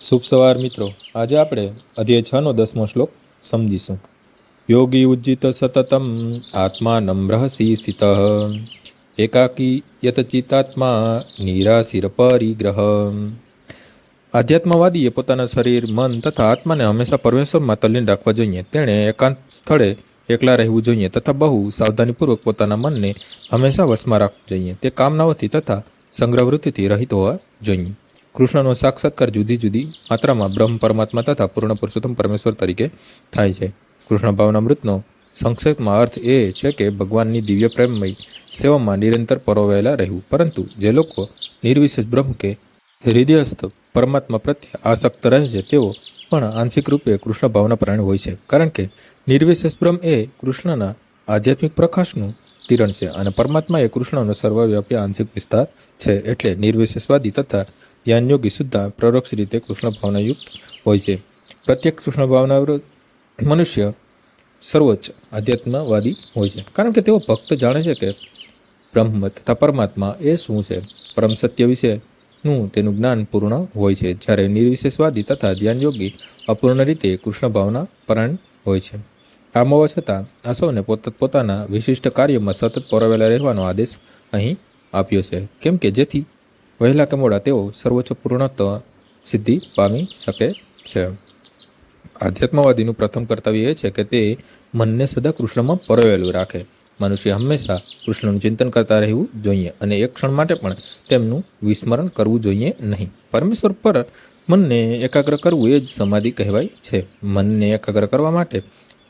શુભ સવાર મિત્રો. આજે આપણે અધ્યાય છ નો દસમો શ્લોક સમજીશું. યોગી ઉજ્જિત સતતમ આત્મા નમ્રહસી સ્થિત એકાકી યત ચિત્તાત્મા નિરાશિર પરિગ્રહ આધ્યાત્મવાદીએ પોતાના શરીર, મન તથા આત્માને હંમેશા પરમેશ્વરમાં તલ્લીન રાખવા જોઈએ. તેણે એકાંત સ્થળે એકલા રહેવું જોઈએ તથા બહુ સાવધાનીપૂર્વક પોતાના મનને હંમેશા વશમાં રાખવું જોઈએ. તે કામનાઓથી તથા સંગ્રહવૃત્તિથી રહિત હોવા જોઈએ. કૃષ્ણનો સાક્ષાત્કાર જુદી જુદી માત્રામાં બ્રહ્મ, પરમાત્મા તથા પૂર્ણ પુરુષોત્તમ પરમેશ્વર તરીકે થાય છે. કૃષ્ણ ભાવનામૃતનો સંક્ષેપમાં અર્થ એ છે કે ભગવાનની દિવ્ય પ્રેમમય સેવામાં નિરંતર પરોવાયેલા રહેવું. પરંતુ જે લોકો નિર્વિશેષ બ્રહ્મ કે હૃદયસ્થ પરમાત્મા પ્રત્યે આસક્ત રહે છે, તેઓ પણ આંશિક રૂપે કૃષ્ણ ભાવના પ્રાણ હોય છે. કારણ કે નિર્વિશેષ બ્રહ્મ એ કૃષ્ણના આધ્યાત્મિક પ્રકાશનું કિરણ છે અને પરમાત્મા એ કૃષ્ણનો સર્વવ્યાપી આંશિક વિસ્તાર છે. એટલે નિર્વિશેષવાદી તથા ધ્યાનયોગી સુદ્ધા પરોક્ષ રીતે કૃષ્ણ ભાવનાયુક્ત હોય છે. પ્રત્યેક કૃષ્ણ ભાવના મનુષ્ય સર્વોચ્ચ આધ્યાત્મવાદી હોય છે. કારણ કે તેઓ ભક્ત જાણે છે કે બ્રહ્મ તથા પરમાત્મા એ શું છે? પરમ સત્ય વિશેનું તેનું જ્ઞાન પૂર્ણ હોય છે. જ્યારે નિર્વિશેષવાદી તથા ધ્યાનયોગી અપૂર્ણ રીતે કૃષ્ણ ભાવના પરાયણ હોય છે. આમ હોવા છતાં, આ સૌને પોત, પોતાના વિશિષ્ટ કાર્યમાં સતત પરોવેલા રહેવાનો આદેશ અહીં આપ્યો છે. કેમ કે જેથી વહેલા કે મોડા તેઓ સર્વોચ્ચ પૂર્ણત્વ સિદ્ધિ પામી શકે છે. આધ્યાત્મવાદીનું પ્રથમ કર્તવ્ય એ છે કે તે મનને સદા કૃષ્ણમાં પરોવેલું રાખે. મનુષ્ય હંમેશા કૃષ્ણનું ચિંતન કરતા રહેવું જોઈએ અને એક ક્ષણ માટે પણ તેમનું વિસ્મરણ કરવું જોઈએ નહીં. પરમેશ્વર પર મનને એકાગ્ર કરવું એ જ સમાધિ કહેવાય છે. મનને એકાગ્ર કરવા માટે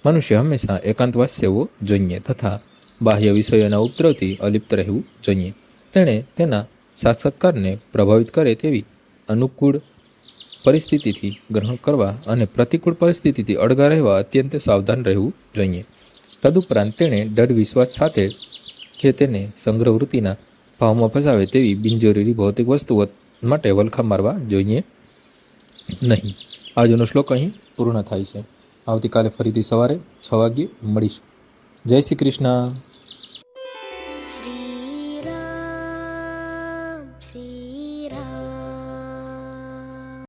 મનુષ્ય હંમેશા એકાંતવાસ સેવો જોઈએ તથા બાહ્ય વિષયોના ઉપદ્રવથી અલિપ્ત રહેવું જોઈએ. તેણે તેના સાક્ષાત્કારને પ્રભાવિત કરે તેવી અનુકૂળ પરિસ્થિતિથી ગ્રહણ કરવા અને પ્રતિકૂળ પરિસ્થિતિથી અડગા રહેવા અત્યંત સાવધાન રહેવું જોઈએ. તદુપરાંત તેણે દૃઢ વિશ્વાસ સાથે જે તેને સંગ્રહ વૃત્તિના ભાવમાં ફસાવે તેવી બિનજરૂરી ભૌતિક વસ્તુઓ માટે વલખા મારવા જોઈએ નહીં. આજનો શ્લોક અહીં પૂર્ણ થાય છે. આવતીકાલે ફરીથી સવારે છ વાગ્યે મળીશું. જય શ્રી કૃષ્ણ.